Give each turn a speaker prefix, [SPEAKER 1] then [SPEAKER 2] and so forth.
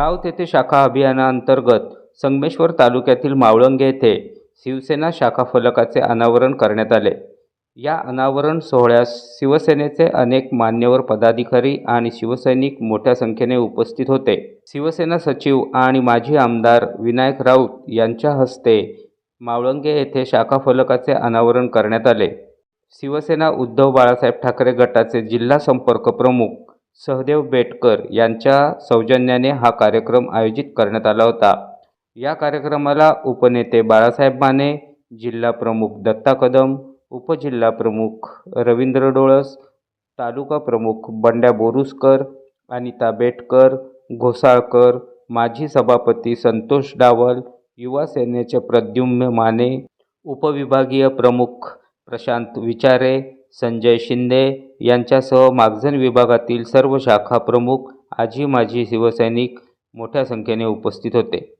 [SPEAKER 1] गाव तेथे शाखा अभियानाअंतर्गत संगमेश्वर तालुक्यातील मावळंगे येथे शिवसेना शाखा फलकाचे अनावरण करण्यात आले. या अनावरण सोहळ्यास शिवसेनेचे अनेक मान्यवर पदाधिकारी आणि शिवसैनिक मोठ्या संख्येने उपस्थित होते. शिवसेना सचिव आणि माजी आमदार विनायक राऊत यांच्या हस्ते मावळंगे येथे शाखा फलकाचे अनावरण करण्यात आले. शिवसेना उद्धव बाळासाहेब ठाकरे गटाचे जिल्हा संपर्क प्रमुख सहदेव बेटकर यांच्या सौजन्याने हा कार्यक्रम आयोजित करण्यात आला होता. या कार्यक्रमाला उपनेते बाळासाहेब माने जिल्हा प्रमुख दत्ता कदम उपजिल्हा प्रमुख रवींद्र डोळस तालुका प्रमुख बंड्या बोरुसकर अनिता बेटकर घोसाळकर माजी सभापती संतोष डावल युवा सेनेचे प्रद्युम्न माने उपविभागीय प्रमुख प्रशांत विचारे संजय शिंदे यांच्यासह मागझन विभागातील सर्व शाखा प्रमुख आजी माजी शिवसैनिक मोठ्या संख्येने उपस्थित होते.